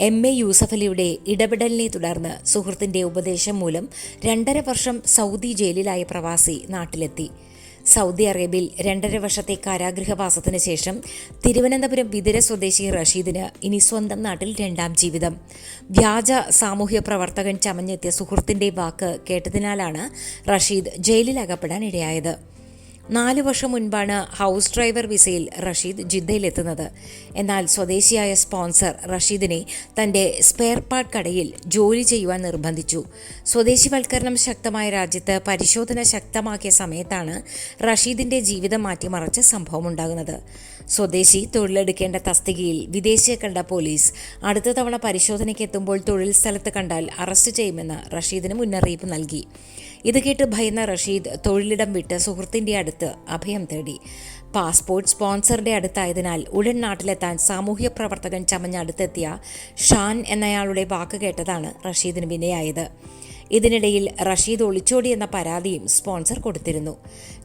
M A യൂസഫലിയുടെ ഇടപെടലിനെ തുടർന്ന് സുഹൃത്തിന്റെ ഉപദേശം മൂലം രണ്ടര വർഷം സൗദി ജയിലിലായ പ്രവാസി നാട്ടിലെത്തി. സൗദി അറേബ്യയിൽ രണ്ടര വർഷത്തെ കാരാഗൃഹവാസത്തിന് ശേഷം തിരുവനന്തപുരം വിതുര സ്വദേശി റഷീദിന് ഇനി സ്വന്തം നാട്ടിൽ രണ്ടാം ജീവിതം. വ്യാജ സാമൂഹ്യ പ്രവർത്തകൻ ചമഞ്ഞെത്തിയ സുഹൃത്തിന്റെ വാക്ക് കേട്ടതിനാലാണ് റഷീദ് ജയിലിൽ അകപ്പെടാൻ ഇടയായത് നാല് വർഷം മുൻപാണ് ഹൗസ് ഡ്രൈവർ വിസയിൽ റഷീദ് ജിദ്ദയിലെത്തുന്നത്. എന്നാൽ സ്വദേശിയായ സ്പോൺസർ റഷീദിനെ തന്റെ സ്പെയർ പാർട്ട് കടയിൽ ജോലി ചെയ്യുവാൻ നിർബന്ധിച്ചു. സ്വദേശിവൽക്കരണം ശക്തമായ രാജ്യത്ത് പരിശോധന ശക്തമാക്കിയ സമയത്താണ് റഷീദിന്റെ ജീവിതം മാറ്റിമറിച്ച സംഭവമുണ്ടാകുന്നത്. സ്വദേശി തൊഴിലെടുക്കേണ്ട തസ്തികയിൽ വിദേശിയെ കണ്ട പോലീസ് അടുത്ത തവണ പരിശോധനയ്ക്ക് എത്തുമ്പോൾ തൊഴിൽ സ്ഥലത്ത് കണ്ടാൽ അറസ്റ്റ് ചെയ്യുമെന്ന് റഷീദിന് മുന്നറിയിപ്പ് നൽകി. ഇത് കേട്ട് ഭയന്ന റഷീദ് തൊഴിലിടം വിട്ട് സുഹൃത്തിന്റെ അടുത്ത് അഭയം തേടി. പാസ്പോർട്ട് സ്പോൺസറുടെ അടുത്തായതിനാൽ ഉടൻ നാട്ടിലെത്താൻ സാമൂഹ്യ പ്രവർത്തകൻ ചമഞ്ഞടുത്തെത്തിയ ഷാൻ എന്നയാളുടെ വാക്ക് കേട്ടതാണ് റഷീദിന് വിനയായത്. ഇതിനിടയിൽ റഷീദ് ഒളിച്ചോടി എന്ന പരാതിയും സ്പോൺസർ കൊടുത്തിരുന്നു.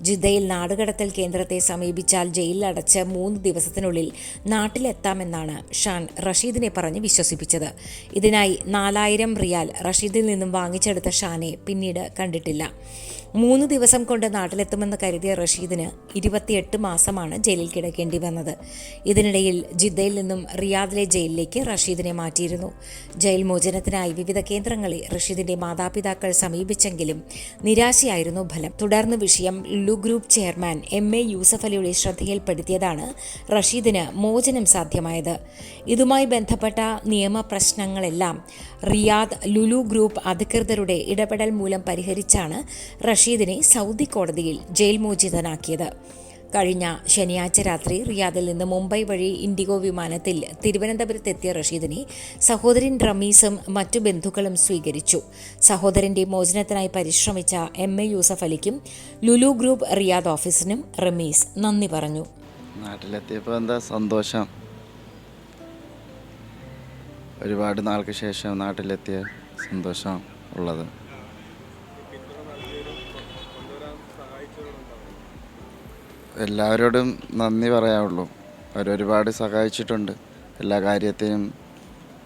ജിദ്ദയിൽ നാടുകടത്തൽ കേന്ദ്രത്തെ സമീപിച്ചാൽ ജയിലിൽ ജയിലിലടച്ച് മൂന്ന് ദിവസത്തിനുള്ളിൽ നാട്ടിലെത്താമെന്നാണ് ഷാൻ റഷീദിനെ പറഞ്ഞ് വിശ്വസിപ്പിച്ചത്. ഇതിനായി നാലായിരം റിയാൽ റഷീദിൽ നിന്നും വാങ്ങിച്ചെടുത്ത ഷാനെ പിന്നീട് കണ്ടിട്ടില്ല. മൂന്ന് ദിവസം കൊണ്ട് നാട്ടിലെത്തുമെന്ന് കരുതിയ റഷീദിന് ഇരുപത്തിയെട്ട് മാസമാണ് ജയിലിൽ കിടക്കേണ്ടി വന്നത്. ഇതിനിടയിൽ ജിദ്ദയിൽ നിന്നും റിയാദിലെ ജയിലിലേക്ക് റഷീദിനെ മാറ്റിയിരുന്നു. ജയിൽ മോചനത്തിനായി വിവിധ കേന്ദ്രങ്ങളെ റഷീദിന്റെ മാതാപിതാക്കൾ സമീപിച്ചെങ്കിലും നിരാശയായിരുന്നു ഫലം. തുടർന്ന് വിഷയം Lulu group chairman M A Yusuff അലിയുടെ ശ്രദ്ധയിൽപ്പെടുത്തിയതാണ് റഷീദിന് മോചനം സാധ്യമായത്. ഇതുമായി ബന്ധപ്പെട്ട നിയമപ്രശ്നങ്ങളെല്ലാം റിയാദ് ലുലു ഗ്രൂപ്പ് അധികൃതരുടെ ഇടപെടൽ മൂലം പരിഹരിച്ചാണ് റഷീദിനെ സൗദി കോടതിയിൽ ജയിൽ മോചിതനാക്കിയത്. കഴിഞ്ഞ ശനിയാഴ്ച രാത്രി റിയാദിൽ നിന്ന് മുംബൈ വഴി ഇൻഡിഗോ വിമാനത്തിൽ തിരുവനന്തപുരത്തെത്തിയ റഷീദിനെ സഹോദരൻ റമീസും മറ്റു ബന്ധുക്കളും സ്വീകരിച്ചു. സഹോദരന്റെ മോചനത്തിനായി പരിശ്രമിച്ച എം എ യൂസഫ് അലിക്കും ലുലു ഗ്രൂപ്പ് റിയാദ് ഓഫീസിനും റമീസ് നന്ദി പറഞ്ഞു. നാട്ടിലെത്തിയപ്പോൾ എന്താ സന്തോഷം? ഒരുപാട് നാൾക്ക് ശേഷം നാട്ടിലെത്തിയ സന്തോഷം ഉള്ളത്. എല്ലാവരോടും നന്ദി പറയാവുള്ളൂ. അവരൊരുപാട് സഹായിച്ചിട്ടുണ്ട്. എല്ലാ കാര്യത്തിനും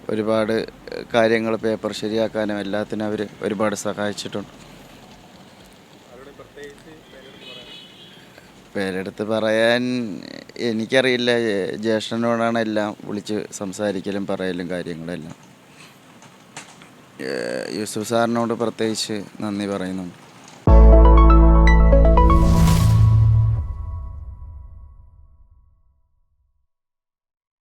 ഒരുപാട് കാര്യങ്ങൾ പേപ്പർ ശരിയാക്കാനും എല്ലാത്തിനും അവർ ഒരുപാട് സഹായിച്ചിട്ടുണ്ട്. പേരെടുത്ത് പറയാൻ എനിക്കറിയില്ല. ജ്യേഷ്ഠനോടാണ് എല്ലാം വിളിച്ച് സംസാരിക്കലും പറയലും കാര്യങ്ങളെല്ലാം. യൂസുഫ് സാറിനോട് പ്രത്യേകിച്ച് നന്ദി പറയുന്നുണ്ട്.